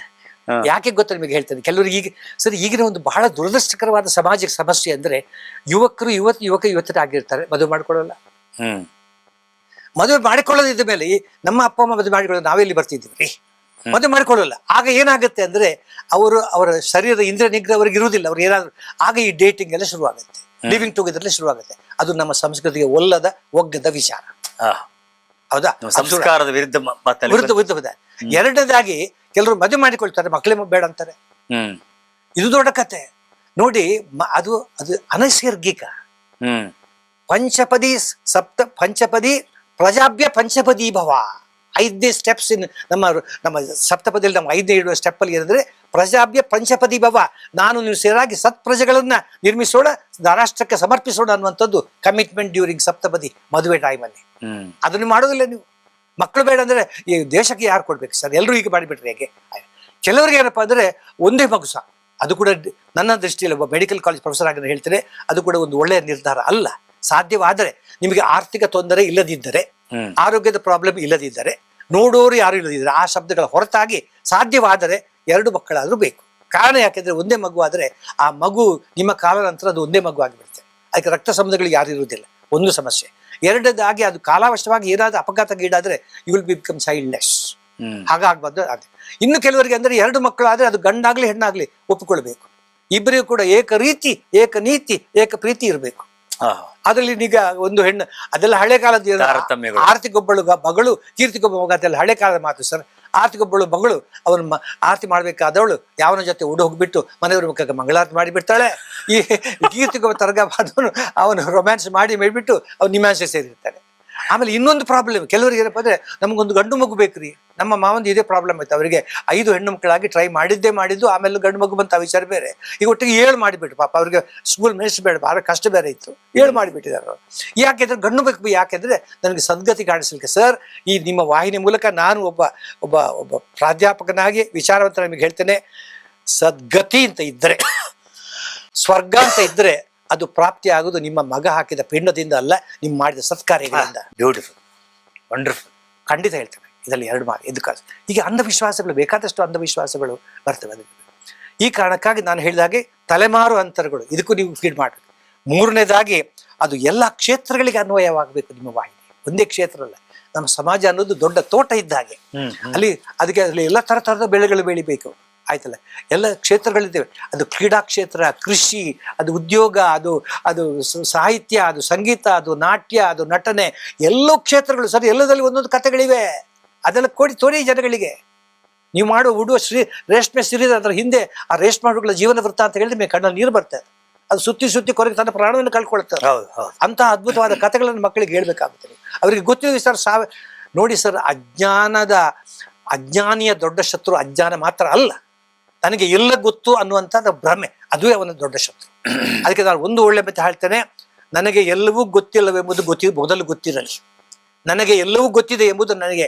ಯಾಕೆ ಗೊತ್ತಾ ನಿಮಗೆ ಹೇಳ್ತೇನೆ? ಕೆಲವರಿಗೆ ಈಗ ಸರಿ ಈಗಿನ ಒಂದು ಬಹಳ ದುರದೃಷ್ಟಕರವಾದ ಸಾಮಾಜಿಕ ಸಮಸ್ಯೆ ಅಂದ್ರೆ ಯುವಕರು ಯುವತ್ ಯುವಕ ಯುವತರಾಗಿರ್ತಾರೆ ಮದುವೆ ಮಾಡ್ಕೊಳ್ಳಲ್ಲ. ಹ್ಮ್. ಮದುವೆ ಮಾಡಿಕೊಳ್ಳೋದಿದ್ದ ಮೇಲೆ ನಮ್ಮ ಅಪ್ಪ ಅಮ್ಮ ಮದುವೆ ಮಾಡಿಕೊಳ್ಳೋದು ನಾವೇ ಇಲ್ಲಿ ಬರ್ತಿದ್ದೀವಿ ಮದುವೆ ಮಾಡಿಕೊಳ್ಳಲ್ಲ. ಆಗ ಏನಾಗುತ್ತೆ ಅಂದ್ರೆ ಅವರು ಅವರ ಶರೀರದ ಇಂದ್ರ ನಿಗ್ರಹ ಅವ್ರಿಗೆ ಇರುವುದಿಲ್ಲ. ಅವ್ರು ಏನಾದ್ರು ಆಗ ಈ ಡೇಟಿಂಗ್ ಎಲ್ಲ ಶುರುವಾಗುತ್ತೆ. ಲಿವಿಂಗ್ ಟುಗೆದರ್ಲಿ ಶುರುವಾಗುತ್ತೆ. ಅದು ನಮ್ಮ ಸಂಸ್ಕೃತಿಗೆ ಒಲ್ಲದ ಒಗ್ಗದ ವಿಚಾರ. ಹೌದಾ? ಸಂಸ್ಕಾರದ ವಿರುದ್ಧ ವಿರುದ್ಧ ವಿರುದ್ಧ. ಎರಡನೇದಾಗಿ ಕೆಲವರು ಮದುವೆ ಮಾಡಿಕೊಳ್ತಾರೆ ಮಕ್ಕಳೇ ಬೇಡ ಅಂತಾರೆ. ಇದು ದೊಡ್ಡ ಕತೆ. ನೋಡಿ ಅದು ಅದು ಅನೈಸರ್ಗಿಕ. ಪಂಚಪದಿ ಸಪ್ತ ಪಂಚಪದಿ ಪ್ರಜಾಭ್ಯ ಪಂಚಪದಿ ಭವ. ಐದನೇ ಸ್ಟೆಪ್ಸ್ ಇನ್ ನಮ್ಮ ನಮ್ಮ ಸಪ್ತಪದಿಯಲ್ಲಿ ನಮ್ಮ ಐದನೇ ಇಡುವ ಸ್ಟೆಪ್ ಅಲ್ಲಿ ಏನಂದ್ರೆ ಪ್ರಜಾಭ್ಯ ಪಂಚಪದಿ ಭವ. ನಾನು ನೀವು ಸೇರಾಗಿ ಸತ್ ಪ್ರಜೆಗಳನ್ನ ನಿರ್ಮಿಸೋಣ ರಾಷ್ಟ್ರಕ್ಕೆ ಸಮರ್ಪಿಸೋಣ ಅನ್ನುವಂಥದ್ದು ಕಮಿಟ್ಮೆಂಟ್ ಡ್ಯೂರಿಂಗ್ ಸಪ್ತಪದಿ ಮದುವೆ ಟೈಮಲ್ಲಿ ಅಲ್ಲಿ. ಅದನ್ನು ಮಾಡೋದಿಲ್ಲ ನೀವು. ಮಕ್ಕಳು ಬೇಡ ಅಂದ್ರೆ ಈ ದೇಶಕ್ಕೆ ಯಾರು ಕೊಡ್ಬೇಕು ಸರ್? ಎಲ್ಲರೂ ಈಗ ಮಾಡಿಬಿಟ್ರೆ ಹೇಗೆ? ಕೆಲವರಿಗೆ ಏನಪ್ಪಾ ಅಂದ್ರೆ ಒಂದೇ ಮಗು ಸಹ ಅದು ಕೂಡ ನನ್ನ ದೃಷ್ಟಿಯಲ್ಲಿ ಒಬ್ಬ ಮೆಡಿಕಲ್ ಕಾಲೇಜ್ ಪ್ರೊಫೆಸರ್ ಆಗಿ ಹೇಳ್ತಾರೆ ಅದು ಕೂಡ ಒಂದು ಒಳ್ಳೆಯ ನಿರ್ಧಾರ ಅಲ್ಲ. ಸಾಧ್ಯವಾದರೆ ನಿಮಗೆ ಆರ್ಥಿಕ ತೊಂದರೆ ಇಲ್ಲದಿದ್ದರೆ ಆರೋಗ್ಯದ ಪ್ರಾಬ್ಲಮ್ ಇಲ್ಲದಿದ್ದರೆ ನೋಡೋರು ಯಾರು ಇಲ್ಲದಿದ್ದರೆ ಆ ಶಬ್ದಗಳ ಹೊರತಾಗಿ ಸಾಧ್ಯವಾದರೆ ಎರಡು ಮಕ್ಕಳಾದರೂ ಬೇಕು. ಕಾರಣ ಯಾಕೆಂದ್ರೆ ಒಂದೇ ಮಗು ಆದರೆ ಆ ಮಗು ನಿಮ್ಮ ಕಾಲ ನಂತರ ಅದು ಒಂದೇ ಮಗು ಆಗಿಬಿಡುತ್ತೆ. ಅದಕ್ಕೆ ರಕ್ತ ಸಂಬಂಧಗಳು ಯಾರು ಇರುವುದಿಲ್ಲ. ಒಂದು ಸಮಸ್ಯೆ. ಎರಡನೇದಾಗಿ ಅದು ಕಾಲಾವಶವಾಗಿ ಏನಾದರೂ ಅಪಘಾತಗೀಡಾದ್ರೆ ಯು ವಿಲ್ ಬಿಕಮ್ ಚೈಲ್ಡ್ಲೆಸ್ ಹಾಗಾಗ್ಬಾರ್ದು ಅದೇ. ಇನ್ನು ಕೆಲವರಿಗೆ ಅಂದ್ರೆ ಎರಡು ಮಕ್ಕಳು ಆದ್ರೆ ಅದು ಗಂಡಾಗ್ಲಿ ಹೆಣ್ಣಾಗ್ಲಿ ಒಪ್ಪಿಕೊಳ್ಬೇಕು. ಇಬ್ಬರಿಗೂ ಕೂಡ ಏಕ ರೀತಿ ಏಕ ನೀತಿ ಏಕ ಪ್ರೀತಿ ಇರಬೇಕು. ಅದರಲ್ಲಿ ಈಗ ಒಂದು ಹೆಣ್ಣು ಅದೆಲ್ಲ ಹಳೆ ಕಾಲದ ಆರ್ಥಿಕ ಒಬ್ಬಳು ಕೀರ್ತಿ ಮಗಳು ಕೀರ್ತಿಗೊಬ್ಬ ಮಗ ಅದೆಲ್ಲ ಹಳೆ ಕಾಲದ ಮಾತು ಸರ್. ಆರ್ತಿಗೊಬ್ಬಳು ಮಗಳು ಅವನು ಆರತಿ ಮಾಡಬೇಕಾದವಳು ಯಾವನ ಜೊತೆ ಉಡು ಹೋಗಿಬಿಟ್ಟು ಮನೆಯವ್ರ ಮುಖಕ್ಕೆ ಮಂಗಳಾರತಿ ಮಾಡಿಬಿಡ್ತಾಳೆ. ಈ ಕೀರ್ತಿಗೊಬ್ಬ ತರಗಬಾದವನು ಅವನು ರೊಮ್ಯಾನ್ಸ್ ಮಾಡಿ ಮಾಡಿಬಿಟ್ಟು ಅವನು ನಿಮ್ಯಾನ್ಸೆ ಸೇರಿರ್ತಾನೆ. ಆಮೇಲೆ ಇನ್ನೊಂದು ಪ್ರಾಬ್ಲಮ್ ಕೆಲವರಿಗೆ ಏನಪ್ಪ ಅಂದ್ರೆ ನಮ್ಗೊಂದು ಗಂಡು ಮಗು ಬೇಕ್ರಿ. ನಮ್ಮ ಮಾವಂದು ಇದೇ ಪ್ರಾಬ್ಲಮ್ ಆಯ್ತು. ಅವರಿಗೆ ಐದು ಹೆಣ್ಣು ಮಕ್ಕಳಾಗಿ ಟ್ರೈ ಮಾಡಿದ್ದೇ ಮಾಡಿದ್ದು, ಆಮೇಲೆ ಗಂಡು ಮಗು ಬಂತ ವಿಚಾರ ಬೇರೆ. ಈಗ ಒಟ್ಟಿಗೆ ಏಳು ಮಾಡಿಬಿಟ್ಟು ಪಾಪ ಅವ್ರಿಗೆ ಸ್ಕೂಲ್ ಬೇಡ, ಭಾಳ ಕಷ್ಟ ಬೇರೆ ಇತ್ತು. ಏಳು ಮಾಡಿಬಿಟ್ಟಿದ್ದಾರೆ ಅವರು. ಯಾಕೆಂದ್ರೆ, ಗಂಡು ಬೇಕು ಯಾಕೆಂದ್ರೆ ನನಗೆ ಸದ್ಗತಿ ಕಾಣಿಸ್ಲಿಕ್ಕೆ. ಸರ್ ಈ ನಿಮ್ಮ ವಾಹಿನಿ ಮೂಲಕ ನಾನು ಒಬ್ಬ ಒಬ್ಬ ಒಬ್ಬ ಪ್ರಾಧ್ಯಾಪಕನಾಗಿ ವಿಚಾರವಂತ ನಿಮಗೆ ಹೇಳ್ತೇನೆ. ಸದ್ಗತಿ ಅಂತ ಇದ್ದರೆ, ಸ್ವರ್ಗ ಅಂತ ಇದ್ರೆ ಅದು ಪ್ರಾಪ್ತಿ ಆಗೋದು ನಿಮ್ಮ ಮಗ ಹಾಕಿದ ಪಿಂಡದಿಂದ ಅಲ್ಲ ನಿಮ್ಮ ಮಾಡಿದ ಸತ್ಕಾರ್ಯಗಳಿಂದ. ಬ್ಯೂಟಿಫುಲ್ ವಂಡರ್ಫುಲ್ ಖಂಡಿತ ಹೇಳ್ತೇವೆ ಇದರಲ್ಲಿ ಎರಡು ಮಾ ಇದು ಕಾಸು ಈಗ ಅಂಧವಿಶ್ವಾಸಗಳು ಬೇಕಾದಷ್ಟು ಅಂಧವಿಶ್ವಾಸಗಳು ಬರ್ತವೆ ಅದಕ್ಕೆ. ಈ ಕಾರಣಕ್ಕಾಗಿ ನಾನು ಹೇಳಿದ ಹಾಗೆ ತಲೆಮಾರು ಅಂತರಗಳು ಇದಕ್ಕೂ ನೀವು ಫೀಡ್ ಮಾಡಬೇಕು. ಮೂರನೇದಾಗಿ ಅದು ಎಲ್ಲ ಕ್ಷೇತ್ರಗಳಿಗೆ ಅನ್ವಯವಾಗಬೇಕು ನಿಮ್ಮ ವಾಹಿನಿ. ಒಂದೇ ಕ್ಷೇತ್ರ ಅಲ್ಲ ನಮ್ಮ ಸಮಾಜ ಅನ್ನೋದು ದೊಡ್ಡ ತೋಟ ಇದ್ದ ಹಾಗೆ. ಅಲ್ಲಿ ಅದಕ್ಕೆ ಅಲ್ಲಿ ಎಲ್ಲ ಥರ ಥರದ ಬೆಳೆಗಳು ಬೆಳಿಬೇಕು. ಆಯ್ತಲ್ಲ? ಎಲ್ಲ ಕ್ಷೇತ್ರಗಳಿದ್ದೇವೆ. ಅದು ಕ್ರೀಡಾ ಕ್ಷೇತ್ರ ಕೃಷಿ ಅದು ಉದ್ಯೋಗ ಅದು ಅದು ಸಾಹಿತ್ಯ ಅದು ಸಂಗೀತ ಅದು ನಾಟ್ಯ ಅದು ನಟನೆ ಎಲ್ಲೋ ಕ್ಷೇತ್ರಗಳು ಸರಿ ಎಲ್ಲದಲ್ಲಿ ಒಂದೊಂದು ಕಥೆಗಳಿವೆ. ಅದೆಲ್ಲ ಕೊಡಿ ತೋರಿ ಜನಗಳಿಗೆ. ನೀವು ಮಾಡುವ ಉಡುವ ಶ್ರೀ ರೇಷ್ಮೆ ಸಿರಿದ ಅದರ ಹಿಂದೆ ಆ ರೇಷ್ಮೆ ಹುಡುಗರ ಜೀವನ ವೃತ್ತ ಅಂತ ಹೇಳಿದ್ರೆ ಮೇ ಕಣ್ಣಲ್ಲಿ ನೀರು ಬರ್ತದೆ ಅದು ಸುತ್ತಿ ಸುತ್ತಿ ಕೊರಗೆ ತನ್ನ ಪ್ರಾಣವನ್ನು ಕಳ್ಕೊಳ್ತಾರೆ ಹೌದು ಹೌದು. ಅಂತಹ ಅದ್ಭುತವಾದ ಕಥೆಗಳನ್ನು ಮಕ್ಕಳಿಗೆ ಹೇಳ್ಬೇಕಾಗುತ್ತದೆ ಅವರಿಗೆ ಗೊತ್ತಿದೆ ಸರ್ ಸಾವ ನೋಡಿ ಸರ್ ಅಜ್ಞಾನದ ಅಜ್ಞಾನಿಯ ದೊಡ್ಡ ಶತ್ರು ಅಜ್ಞಾನ ಮಾತ್ರ ಅಲ್ಲ. ನನಗೆ ಎಲ್ಲ ಗೊತ್ತು ಅನ್ನುವಂಥದ್ದು ಭ್ರಮೆ. ಅದುವೇ ಅವನ ದೊಡ್ಡ ಶತ್ರು ಅದಕ್ಕೆ ನಾನು ಒಂದು ಒಳ್ಳೆ ಮತ್ತೆ ಹೇಳ್ತೇನೆ ನನಗೆ ಎಲ್ಲವೂ ಗೊತ್ತಿಲ್ಲವೆಂಬುದು ಗೊತ್ತಿ ಮೊದಲು ಗೊತ್ತಿರಲಿ. ನನಗೆ ಎಲ್ಲವೂ ಗೊತ್ತಿದೆ ಎಂಬುದು ನನಗೆ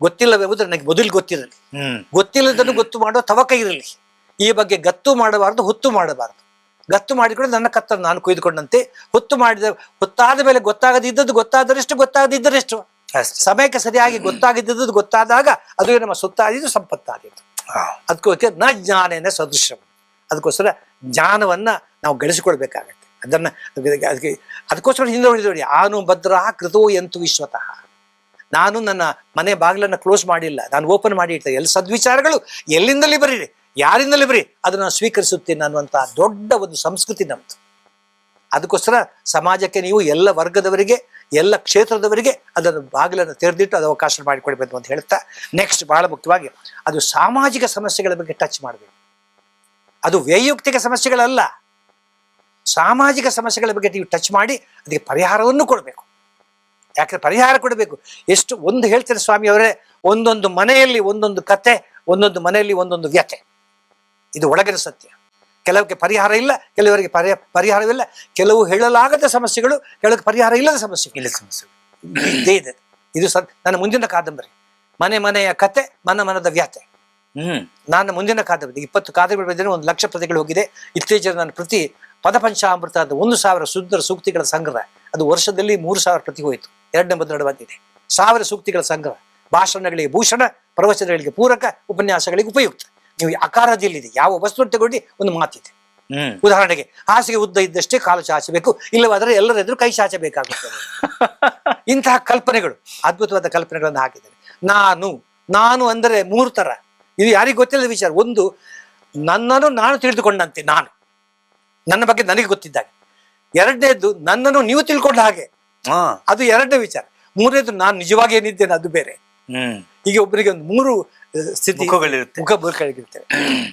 ಗೊತ್ತಿಲ್ಲವೆಂಬುದು ನನಗೆ ಮೊದಲು ಗೊತ್ತಿರಲಿ. ಗೊತ್ತಿಲ್ಲದನ್ನು ಗೊತ್ತು ಮಾಡೋ ತವಕ ಇರಲಿ. ಈ ಬಗ್ಗೆ ಗತ್ತು ಮಾಡಬಾರದು ಹೊತ್ತು ಮಾಡಬಾರದು. ಗತ್ತು ಮಾಡಿಕೊಂಡು ನನ್ನ ಕತ್ತನ್ನು ನಾನು ಕುಯ್ದುಕೊಂಡಂತೆ ಹೊತ್ತು ಮಾಡಿದ ಹೊತ್ತಾದ ಮೇಲೆ ಗೊತ್ತಾಗದಿದ್ದದ್ದು ಗೊತ್ತಾದರೆಷ್ಟು ಗೊತ್ತಾಗದಿದ್ದರೆಷ್ಟು ಸಮಯಕ್ಕೆ ಸರಿಯಾಗಿ ಗೊತ್ತಾಗಿದ್ದದ್ದು ಗೊತ್ತಾದಾಗ ಅದು ನಮ್ಮ ಸುತ್ತಾದಿದ್ದು ಸಂಪತ್ತಾದಿದ್ದು ಹಾ. ಅದಕ್ಕೋಸ್ಕರ ನ ಜ್ಞಾನೇನ ಸದೃಶ್ಯ ಅದಕ್ಕೋಸ್ಕರ ಜ್ಞಾನವನ್ನ ನಾವು ಗಳಿಸಿಕೊಳ್ಬೇಕಾಗತ್ತೆ ಅದನ್ನ ಅದಕ್ಕೆ ಅದಕ್ಕೋಸ್ಕರ ಹಿಂದೆ ಹೊಡಿದೋಡಿ ಆನು ಭದ್ರ ಕೃತೋ ಎಂತು ವಿಶ್ವತಃ. ನಾನು ನನ್ನ ಮನೆ ಬಾಗಿಲನ್ನು ಕ್ಲೋಸ್ ಮಾಡಿಲ್ಲ, ನಾನು ಓಪನ್ ಮಾಡಿ ಇಡ್ತೇನೆ. ಎಲ್ಲ ಸದ್ವಿಚಾರಗಳು? ಎಲ್ಲಿಂದಲೇ ಬರೀರಿ? ಯಾರಿಂದಲೇ ಬರೀ ಅದನ್ನು ನಾನು ಸ್ವೀಕರಿಸುತ್ತೇನೆ ಅನ್ನುವಂಥ ದೊಡ್ಡ ಒಂದು ಸಂಸ್ಕೃತಿ ನಮ್ಮದು ಅದಕ್ಕೋಸ್ಕರ ಸಮಾಜಕ್ಕೆ ನೀವು ಎಲ್ಲ ವರ್ಗದವರಿಗೆ ಎಲ್ಲ ಕ್ಷೇತ್ರದವರಿಗೆ ಅದನ್ನು ಬಾಗಿಲನ್ನು ತೆರೆದಿಟ್ಟು ಅದು ಅವಕಾಶ ಮಾಡಿಕೊಡ್ಬೇಕು ಅಂತ ಹೇಳ್ತಾ ನೆಕ್ಸ್ಟ್ ಬಹಳ ಮುಖ್ಯವಾಗಿ ಅದು ಸಾಮಾಜಿಕ ಸಮಸ್ಯೆಗಳ ಬಗ್ಗೆ ಟಚ್ ಮಾಡಬೇಕು. ಅದು ವೈಯಕ್ತಿಕ ಸಮಸ್ಯೆಗಳಲ್ಲ. ಸಾಮಾಜಿಕ ಸಮಸ್ಯೆಗಳ ಬಗ್ಗೆ ನೀವು ಟಚ್ ಮಾಡಿ ಅದಕ್ಕೆ ಪರಿಹಾರವನ್ನು ಕೊಡಬೇಕು. ಯಾಕಂದ್ರೆ ಪರಿಹಾರ ಕೊಡಬೇಕು. ಎಷ್ಟು ಒಂದು ಹೇಳ್ತಾರೆ ಸ್ವಾಮಿ ಅವರೇ, ಒಂದೊಂದು ಮನೆಯಲ್ಲಿ ಒಂದೊಂದು ಕತೆ, ಒಂದೊಂದು ಮನೆಯಲ್ಲಿ ಒಂದೊಂದು ವ್ಯಥೆ. ಇದು ಒಳಗಿನ ಸತ್ಯ. ಕೆಲವಕ್ಕೆ ಪರಿಹಾರ ಇಲ್ಲ ಕೆಲವರಿಗೆ ಪರಿಹ ಪರಿಹಾರವಿಲ್ಲ ಕೆಲವು ಹೇಳಲಾಗದ ಸಮಸ್ಯೆಗಳು ಕೆಲವಕ್ಕೆ ಪರಿಹಾರ ಇಲ್ಲದ ಸಮಸ್ಯೆ ಇಲ್ಲ ಸಮಸ್ಯೆ ಇದೇ ಇದೆ. ಇದು ಸರ್ ನನ್ನ ಮುಂದಿನ ಕಾದಂಬರಿ. ಮನೆ ಮನೆಯ ಕತೆ ಮನ ಮನದ ವ್ಯಾತೆ. ಹ್ಮ್. ನಾನು ಮುಂದಿನ ಕಾದಂಬರಿ ಇಪ್ಪತ್ತು ಕಾದಂಬರಿ ಬಂದರೆ ಒಂದು ಲಕ್ಷ ಪ್ರತಿಗಳು ಹೋಗಿದೆ. ಇತ್ತೀಚೆಗೆ ನನ್ನ ಪ್ರತಿ ಪದಪಂಚಾಮೃತ ಅಂತ ಒಂದು ಸಾವಿರ ಸುಂದರ ಸೂಕ್ತಿಗಳ ಸಂಗ್ರಹ. ಅದು ವರ್ಷದಲ್ಲಿ ಮೂರು ಸಾವಿರ ಪ್ರತಿ ಹೋಯಿತು. ಎರಡನೇ ಮೊದಲು ಬಂದಿದೆ ಸಾವಿರ ಸೂಕ್ತಿಗಳ ಸಂಗ್ರಹ. ಭಾಷಣಗಳಿಗೆ ಭೂಷಣ ಪ್ರವಚನಗಳಿಗೆ ಪೂರಕ ಉಪನ್ಯಾಸಗಳಿಗೆ ಉಪಯುಕ್ತ. ನೀವು ಅಕಾರದಲ್ಲಿದೆ ಯಾವ ವಸ್ತು ತಗೊಂಡು ಒಂದು ಮಾತಿದೆ. ಹ್ಮ್. ಉದಾಹರಣೆಗೆ ಹಾಸಿಗೆ ಉದ್ದ ಇದ್ದಷ್ಟೇ ಕಾಲು ಚಾಚಬೇಕು ಇಲ್ಲವಾದರೆ ಎಲ್ಲರ ಎದುರು ಕೈ ಚಾಚಬೇಕಾಗುತ್ತದೆ ಇಂತಹ ಕಲ್ಪನೆಗಳು ಅದ್ಭುತವಾದ ಕಲ್ಪನೆಗಳನ್ನು ಹಾಕಿದ್ದಾರೆ. ನಾನು ನಾನು ಅಂದರೆ ಮೂರು ತರ ಇದು ಯಾರಿಗೂ ಗೊತ್ತಿಲ್ಲದ ವಿಚಾರ. ಒಂದು ನನ್ನನ್ನು ನಾನು ತಿಳಿದುಕೊಂಡಂತೆ ನಾನು. ನನ್ನ ಬಗ್ಗೆ ನನಗೆ ಗೊತ್ತಿದ್ದಾಗೆ. ಎರಡನೇದು ನನ್ನನ್ನು ನೀವು ತಿಳ್ಕೊಂಡ ಹಾಗೆ. ಹಾ. ಅದು ಎರಡನೇ ವಿಚಾರ. ಮೂರನೇದು ನಾನು ನಿಜವಾಗಿ ಏನಿದ್ದೇನೆ ಅದು ಬೇರೆ. ಈಗ ಒಬ್ಬರಿಗೆ ಒಂದು ಮೂರು ಸ್ಥಿತಿ. ಮುಖ ಮುಖಗಳಿರ್ತವೆ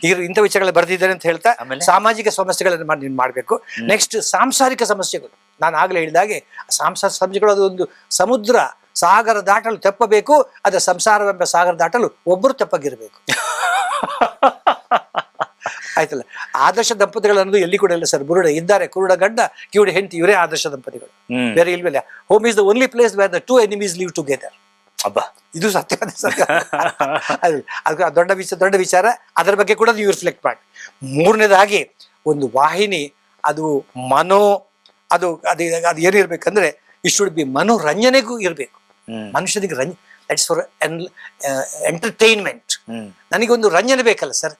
ಈಗ ಇಂಥ ವಿಚಾರಗಳು ಬರ್ತಿದ್ದಾರೆ ಅಂತ ಹೇಳ್ತಾ ಸಾಮಾಜಿಕ ಸಮಸ್ಯೆಗಳನ್ನು ಮಾಡಿ ನೀನು ಮಾಡಬೇಕು. ನೆಕ್ಸ್ಟ್ ಸಾಂಸಾರಿಕ ಸಮಸ್ಯೆಗಳು ನಾನು ಆಗಲೇ ಹೇಳಿದಾಗೆ ಸಾಂಸಾರಿಕ ಸಮಸ್ಯೆಗಳು ಅದು ಒಂದು ಸಮುದ್ರ ಸಾಗರ ದಾಟಲು ತೆಪ್ಪಬೇಕು ಅದರ ಸಂಸಾರವೆಂಬ ಸಾಗರ ದಾಟಲು ಒಬ್ಬರು ತಪ್ಪಾಗಿರಬೇಕು. ಆಯ್ತಲ್ಲ? ಆದರ್ಶ ದಂಪತಿಗಳು ಅನ್ನೋದು ಎಲ್ಲಿ ಕೂಡ ಇಲ್ಲ ಸರ್. ಬುರುಡ ಇದ್ದಾರೆ ಕುರುಡ ಗಂಡ ಕಿವುಡ ಹೆಂಡತಿ ಇವರೇ ಆದರ್ಶ ದಂಪತಿಗಳು. ಬೇರೆ ಇಲ್ವಲ್ಲ home is the only place where the two enemies live together ಹಬ್ಬ ಇದು ಸತ್ಯವಾದ ಸತ್ಯ. ಅದು ಅದು ದೊಡ್ಡ ವಿಚಾರ ದೊಡ್ಡ ವಿಚಾರ ಅದರ ಬಗ್ಗೆ ಕೂಡ ನೀವು ರಿಫ್ಲೆಕ್ಟ್ ಮಾಡಿ. ಮೂರನೇದಾಗಿ ಒಂದು ವಾಹಿನಿ ಅದು ಮನೋ ಅದು ಅದು ಅದು ಏನಿರ್ಬೇಕಂದ್ರೆ ಇಟ್ ಶುಡ್ ಬಿ ಮನೋರಂಜನೆಗೂ ಇರಬೇಕು. ಮನುಷ್ಯನಿಗೆ ರಂಜ ದಟ್ಸ್ ಫಾರ್ ಎಂಟರ್ಟೈನ್ಮೆಂಟ್ ನನಗೊಂದು ರಂಜನೆ ಬೇಕಲ್ಲ ಸರ್?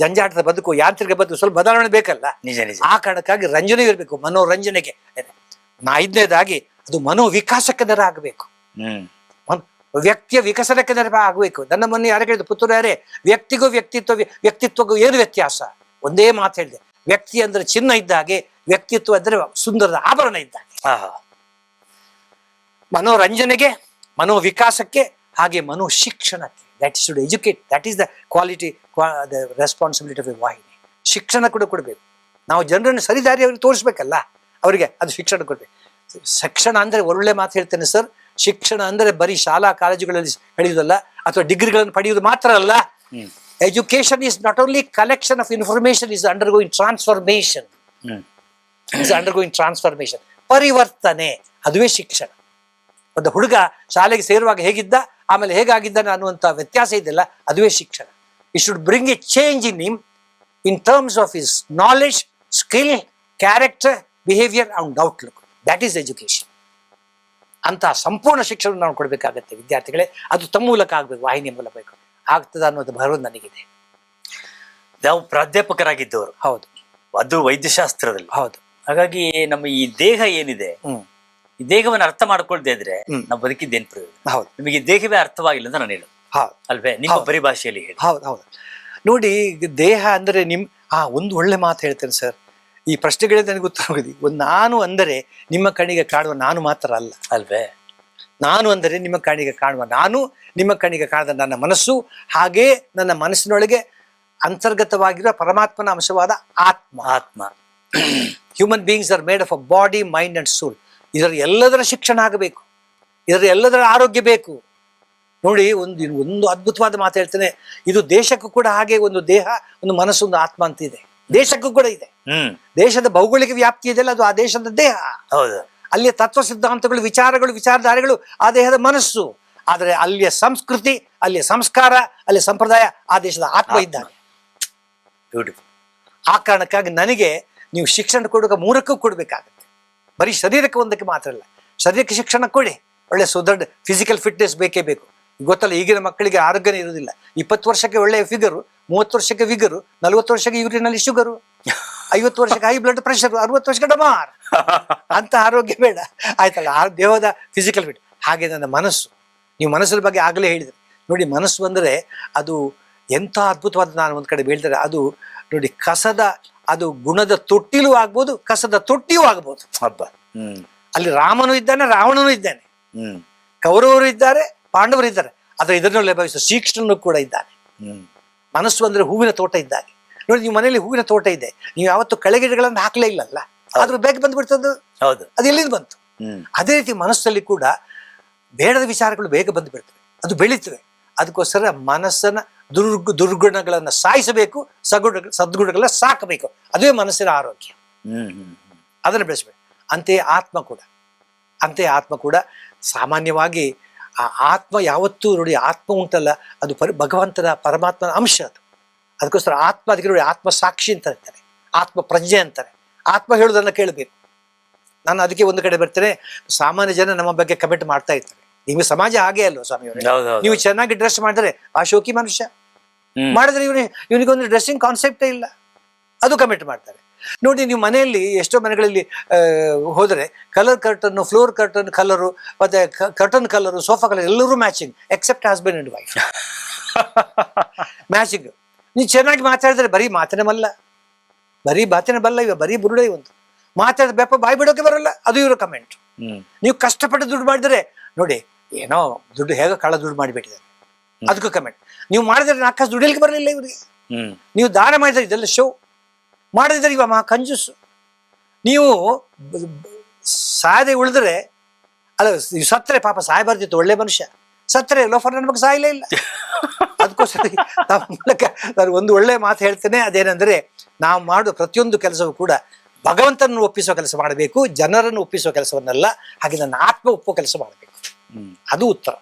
ಜಂಜಾಟದ ಬದುಕು ಯಾಂತ್ರಿಕ ಬದುಕು ಸ್ವಲ್ಪ ಬದಲಾವಣೆ ಬೇಕಲ್ಲ? ನಿಜ ನಿಜ. ಆ ಕಾರಣಕ್ಕಾಗಿ ರಂಜನೆ ಇರಬೇಕು ಮನೋರಂಜನೆಗೆ. ನಾ ಐದನೇದಾಗಿ ಅದು ಮನೋ ದರ ಆಗಬೇಕು ವ್ಯಕ್ತಿಯ ವಿಕಸನಕ್ಕೆ ನೆರಪ ಆಗಬೇಕು ನನ್ನ ಮೊನ್ನೆ ಯಾರು ಹೇಳಿದ್ರು ಪುತ್ರ ಯಾರೇ, ವ್ಯಕ್ತಿಗೂ ವ್ಯಕ್ತಿತ್ವ ವ್ಯಕ್ತಿತ್ವಗೂ ಏನು ವ್ಯತ್ಯಾಸ? ಒಂದೇ ಮಾತು ಹೇಳಿದೆ. ವ್ಯಕ್ತಿ ಅಂದ್ರೆ ಚಿನ್ನ ಇದ್ದಾಗೆ ವ್ಯಕ್ತಿತ್ವ ಅಂದ್ರೆ ಸುಂದರದ ಆಭರಣ ಇದ್ದಾಗೆ ಮನೋರಂಜನೆಗೆ, ಮನೋವಿಕಾಸಕ್ಕೆ, ಹಾಗೆ ಮನೋ ಶಿಕ್ಷಣಕ್ಕೆ that to educate that is the quality responsibility of a ವಾಹಿನಿ. ಶಿಕ್ಷಣ ಕೂಡ ಕೊಡಬೇಕು. ನಾವು ಜನರನ್ನು ಸರಿದಾರಿ ಅವ್ರಿಗೆ ತೋರಿಸ್ಬೇಕಲ್ಲ, ಅವರಿಗೆ ಅದು ಶಿಕ್ಷಣ ಕೊಡಬೇಕು. ಶಿಕ್ಷಣ ಅಂದರೆ ಒಳ್ಳೆ ಮಾತು ಹೇಳ್ತೇನೆ ಸರ್. ಶಿಕ್ಷಣ ಅಂದರೆ ಬರೀ ಶಾಲಾ ಕಾಲೇಜುಗಳಲ್ಲಿ ಹೇಳಿಯೋದಲ್ಲ ಅಥವಾ ಡಿಗ್ರಿಗಳನ್ನು ಪಡೆಯುವುದು ಮಾತ್ರ ಅಲ್ಲ. Education is not only collection of information is undergoing transformation is undergoing transformation ಪರಿವರ್ತನೆ ಅದುವೇ ಶಿಕ್ಷಣ. ಒಂದು ಹುಡುಗ ಶಾಲೆಗೆ ಸೇರುವಾಗ ಹೇಗಿದ್ದ ಆಮೇಲೆ ಹೇಗಾಗಿದ್ದಾನೆ ಅನ್ನುವಂಥ ವ್ಯತ್ಯಾಸ ಇದೆಯಲ್ಲ ಅದುವೇ ಶಿಕ್ಷಣ. It should bring a change in ನಿಮ್ in terms of is knowledge skill character behaviour and outlook that is education ಅಂತ ಸಂಪೂರ್ಣ ಶಿಕ್ಷಣ ನಾವು ಕೊಡಬೇಕಾಗತ್ತೆ ವಿದ್ಯಾರ್ಥಿಗಳೇ. ಅದು ತಮ್ಮ ಮೂಲಕ ಆಗಬೇಕು ವಾಹಿನಿಯ ಮೂಲಕ ಬೇಕು ಆಗ್ತದ ಅನ್ನೋದು ಭರವಸೆ ನನಗಿದೆ. ನಾವು ಪ್ರಾಧ್ಯಾಪಕರಾಗಿದ್ದವರು. ಹೌದು. ಅದು ವೈದ್ಯಶಾಸ್ತ್ರದಲ್ಲಿ. ಹೌದು. ಹಾಗಾಗಿ ನಮ್ಮ ಈ ದೇಹ ಏನಿದೆ ಈ ದೇಹವನ್ನು ಅರ್ಥ ಮಾಡ್ಕೊಳ್ದೇ ಇದ್ರೆ. ನಾವು ಬದುಕಿದ್ದೇನ್ ಪ್ರಯೋಜನ? ಹೌದು. ನಿಮಗೆ ದೇಹವೇ ಅರ್ಥವಾಗಿಲ್ಲ ಅಂತ ನಾನು ಹೇಳು ಹೌದು. ಅಲ್ವೇ? ನಿಮ್ಮ ಪರಿಭಾಷೆಯಲ್ಲಿ ಹೇಳಿ. ಹೌದು ಹೌದು. ನೋಡಿ ದೇಹ ಅಂದ್ರೆ ನಿಮ್ ಆ ಒಂದು ಒಳ್ಳೆ ಮಾತು ಹೇಳ್ತೇನೆ ಸರ್. ಈ ಪ್ರಶ್ನೆಗಳೇ ನನಗೆ ಉತ್ತರ ಹೋಗಿದೆ ಒಂದು ನಾನು ಅಂದರೆ ನಿಮ್ಮ ಕಣ್ಣಿಗೆ ಕಾಣುವ ನಾನು ಮಾತ್ರ ಅಲ್ಲ. ಅಲ್ವೇ? ನಾನು ಅಂದರೆ ನಿಮ್ಮ ಕಣ್ಣಿಗೆ ಕಾಣುವ ನಾನು ನಿಮ್ಮ ಕಣ್ಣಿಗೆ ಕಾಣದ ನನ್ನ ಮನಸ್ಸು ಹಾಗೇ ನನ್ನ ಮನಸ್ಸಿನೊಳಗೆ ಅಂತರ್ಗತವಾಗಿರುವ ಪರಮಾತ್ಮನ ಅಂಶವಾದ ಆತ್ಮ. ಆತ್ಮ. Human beings are made of a body mind and soul ಇದರ ಎಲ್ಲದರ ಶಿಕ್ಷಣ ಆಗಬೇಕು. ಇದರ ಎಲ್ಲದರ ಆರೋಗ್ಯ ಬೇಕು. ನೋಡಿ ಒಂದು ಒಂದು ಅದ್ಭುತವಾದ ಮಾತು ಹೇಳ್ತೇನೆ. ಇದು ದೇಶಕ್ಕೂ ಕೂಡ ಹಾಗೆ ಒಂದು ದೇಹ ಒಂದು ಮನಸ್ಸು ಒಂದು ಆತ್ಮ ಅಂತ ಇದೆ ದೇಶಕ್ಕೂ ಕೂಡ ಇದೆ. ಹ್ಮ್. ದೇಶದ ಭೌಗೋಳಿಕ ವ್ಯಾಪ್ತಿ ಇದೆಯಲ್ಲ ಅದು ಆ ದೇಶದ ದೇಹ. ಹೌದು. ಅಲ್ಲಿಯ ತತ್ವ ಸಿದ್ಧಾಂತಗಳು ವಿಚಾರಗಳು ವಿಚಾರಧಾರೆಗಳು ಆ ದೇಹದ ಮನಸ್ಸು. ಆದರೆ ಅಲ್ಲಿಯ ಸಂಸ್ಕೃತಿ ಅಲ್ಲಿಯ ಸಂಸ್ಕಾರ ಅಲ್ಲಿಯ ಸಂಪ್ರದಾಯ ಆ ದೇಶದ ಆತ್ಮ ಇದ್ದಾನೆ. ಬ್ಯೂಟಿಫುಲ್ ಆ ಕಾರಣಕ್ಕಾಗಿ ನನಗೆ ನೀವು ಶಿಕ್ಷಣ ಕೊಡುವಾಗ ಮೂರಕ್ಕೂ ಕೊಡಬೇಕಾಗತ್ತೆ. ಬರೀ ಶರೀರಕ್ಕೆ ಒಂದಕ್ಕೆ ಮಾತ್ರ ಅಲ್ಲ ಶರೀರಕ್ಕೆ ಶಿಕ್ಷಣ ಕೊಡಿ. ಒಳ್ಳೆ ಸುದೃಢ ಫಿಸಿಕಲ್ ಫಿಟ್ನೆಸ್ ಬೇಕೇ ಬೇಕು. ಗೊತ್ತಲ್ಲ ಈಗಿನ ಮಕ್ಕಳಿಗೆ ಆರೋಗ್ಯನೇ ಇರುವುದಿಲ್ಲ. ಇಪ್ಪತ್ತು ವರ್ಷಕ್ಕೆ ಒಳ್ಳೆಯ ಫಿಗರು ಮೂವತ್ತು ವರ್ಷಕ್ಕೆ ವಿಗರು ನಲವತ್ತು ವರ್ಷಕ್ಕೆ ಯೂರಿನಲ್ಲಿ ಶುಗರು ಐವತ್ತು ವರ್ಷಕ್ಕೆ ಹೈ ಬ್ಲಡ್ ಪ್ರೆಷರ್ ಅರವತ್ತು ವರ್ಷಕ್ಕೆ ಡಮಾರ್. ಅಂತ ಆರೋಗ್ಯ ಬೇಡ. ಆಯ್ತಲ್ಲ? ಆ ದೇಹದ ಫಿಸಿಕಲ್ ಫಿಟ್ ಹಾಗೆ ನನ್ನ ಮನಸ್ಸು. ನೀವು ಮನಸ್ಸಿನ ಬಗ್ಗೆ ಆಗಲೇ ಹೇಳಿದ್ರೆ. ನೋಡಿ ಮನಸ್ಸು ಅಂದರೆ ಅದು ಎಂಥ ಅದ್ಭುತವಾದ ನಾನು ಒಂದು ಕಡೆ ಹೇಳ್ತಾರೆ. ಅದು ನೋಡಿ ಕಸದ ಅದು ಗುಣದ ತೊಟ್ಟಿಲೂ ಆಗ್ಬೋದು ಕಸದ ತೊಟ್ಟಿಯೂ ಆಗ್ಬೋದು. ಹಬ್ಬ. ಅಲ್ಲಿ ರಾಮನು ಇದ್ದಾನೆ ರಾವಣನು ಇದ್ದಾನೆ. ಕೌರವರು ಇದ್ದಾರೆ ಪಾಂಡವರು ಇದ್ದಾರೆ. ಅದರ ಇದರಲ್ಲೇ ಲಭವಿಸುವ ಶ್ರೀಕೃಷ್ಣನು ಕೂಡ ಇದ್ದಾನೆ. ಹ್ಮ್. ಮನಸ್ಸು ಅಂದ್ರೆ ಹೂವಿನ ತೋಟ ಇದ್ದಾಗೆ. ನೋಡಿ ನೀವು ಮನೆಯಲ್ಲಿ ಹೂವಿನ ತೋಟ ಇದೆ. ನೀವು ಯಾವತ್ತು ಕಳೆಗಿಡಗಳನ್ನು ಹಾಕ್ಲೇ ಇಲ್ಲಲ್ಲ? ಆದ್ರೂ ಬೇಗ ಬಂದ್ಬಿಡ್ತದ್ದು ಹೌದು. ಅದು ಎಲ್ಲಿಂದ ಬಂತು? ಅದೇ ರೀತಿ ಮನಸ್ಸಲ್ಲಿ ಕೂಡ ಬೇಡದ ವಿಚಾರಗಳು ಬೇಗ ಬಂದು ಬಿಡ್ತವೆ ಅದು ಬೆಳೀತವೆ. ಅದಕ್ಕೋಸ್ಕರ ಮನಸ್ಸನ್ನ ದುರ್ಗು ದುರ್ಗುಣಗಳನ್ನು ಸಾಯಿಸಬೇಕು ಸಗುಣ ಸದ್ಗುಣಗಳನ್ನ ಸಾಕಬೇಕು. ಅದೇ ಮನಸ್ಸಿನ ಆರೋಗ್ಯ. ಅದನ್ನು ಬೆಳೆಸಬೇಕು. ಅಂತೆಯೇ ಆತ್ಮ ಕೂಡ. ಅಂತೆಯೇ ಆತ್ಮ ಕೂಡ ಸಾಮಾನ್ಯವಾಗಿ ಆ ಆತ್ಮ ಯಾವತ್ತೂ ನೋಡಿ ಆತ್ಮ ಉಂಟಲ್ಲ ಅದು ಪರಿ ಭಗವಂತನ ಪರಮಾತ್ಮನ ಅಂಶ ಅದು. ಅದಕ್ಕೋಸ್ಕರ ಆತ್ಮ ಅದಕ್ಕೆ ನೋಡಿ ಆತ್ಮ ಸಾಕ್ಷಿ ಅಂತ ಅಂತಾರೆ ಆತ್ಮ ಪ್ರಜ್ಞೆ ಅಂತಾರೆ. ಆತ್ಮ ಹೇಳೋದನ್ನು ಕೇಳಬೇಕು. ನಾನು ಅದಕ್ಕೆ ಒಂದು ಕಡೆ ಬರ್ತೇನೆ ಸಾಮಾನ್ಯ ಜನ ನಮ್ಮ ಬಗ್ಗೆ ಕಮೆಂಟ್ ಮಾಡ್ತಾ ಇರ್ತಾರೆ. ನಿಮಗೆ ಸಮಾಜ ಹಾಗೆ ಅಲ್ವ ಸ್ವಾಮಿಯವರೇ? ನೀವು ಚೆನ್ನಾಗಿ ಡ್ರೆಸ್ ಮಾಡಿದ್ರೆ ಆ ಶೋಕಿ ಮನುಷ್ಯ. ಮಾಡಿದ್ರೆ ಇವನು ಇವನಿಗೊಂದು ಡ್ರೆಸ್ಸಿಂಗ್ ಕಾನ್ಸೆಪ್ಟೇ ಇಲ್ಲ. ಅದು ಕಮೆಂಟ್ ಮಾಡ್ತಾರೆ. ನೋಡಿ ನೀವು ಮನೆಯಲ್ಲಿ ಎಷ್ಟೋ ಮನೆಗಳಲ್ಲಿ ಆ, ಹೋದರೆ colour curtain floor curtain colour ಮತ್ತೆ ಕರ್ಟನ್ ಕಲರು ಸೋಫಾ ಕಲರ್ ಎಲ್ಲರೂ matching except husband and wife matching ನೀವು ಚೆನ್ನಾಗಿ ಮಾತಾಡಿದ್ರೆ ಬರೀ ಮಾತನೇ ಬಲ್ಲ ಬರೀ ಮಾತನೇ ಬಲ್ಲ ಇವ ಬರೀ ಬುರುಡೆ ಒಂದು ಮಾತಾಡಿದ ಬೆಪ್ಪ ಬಾಯಿ ಬಿಡೋಕೆ ಬರಲ್ಲ ಅದು ಇವರು ಕಮೆಂಟ್ ನೀವು ಕಷ್ಟಪಟ್ಟು ದುಡ್ಡು ಮಾಡಿದರೆ ನೋಡಿ ಏನೋ ದುಡ್ಡು ಹೇಗೋ ಕಳ ದುಡ್ಡು ಮಾಡಿಬಿಟ್ಟಿದ್ದಾರೆ. ಅದಕ್ಕೂ ಕಮೆಂಟ್ ನೀವು ಮಾಡಿದ್ರೆ ನಾಲ್ಕು ದುಡಿಲಿಕ್ಕೆ ಬರಲಿಲ್ಲ ಇವರಿಗೆ. ನೀವು ದಾನ ಮಾಡಿದ್ರೆ ಇದೆಲ್ಲ ಶೋ ಮಾಡಿದ್ರೆ ಇವ ಮಹಾ ಕಂಜೂಸು. ನೀವು ಸಾಯದೆ ಉಳಿದ್ರೆ ಅಲ್ಲ ಸತ್ತರೆ ಪಾಪ ಸಾಯಬಾರ್ದಿತ್ತು ಒಳ್ಳೆ ಮನುಷ್ಯ. ಸತ್ತರೆ ಲೋಫರ್ ನನ್ನ ಬಗ್ಗೆ ಸಾಯಲೇ ಇಲ್ಲ. ಅದಕ್ಕೋಸ್ಕರ ನಮ್ಮ ಮೂಲಕ ನಾನು ಒಂದು ಒಳ್ಳೆ ಮಾತು ಹೇಳ್ತೇನೆ. ಅದೇನೆಂದರೆ ನಾವು ಮಾಡುವ ಪ್ರತಿಯೊಂದು ಕೆಲಸವೂ ಕೂಡ ಭಗವಂತನನ್ನು ಒಪ್ಪಿಸೋ ಕೆಲಸ ಮಾಡಬೇಕು ಜನರನ್ನು ಒಪ್ಪಿಸುವ ಕೆಲಸವನ್ನಲ್ಲ ಹಾಗೆ ನನ್ನ ಆತ್ಮ ಒಪ್ಪೋ ಕೆಲಸ ಮಾಡಬೇಕು. ಅದು ಉತ್ತರ.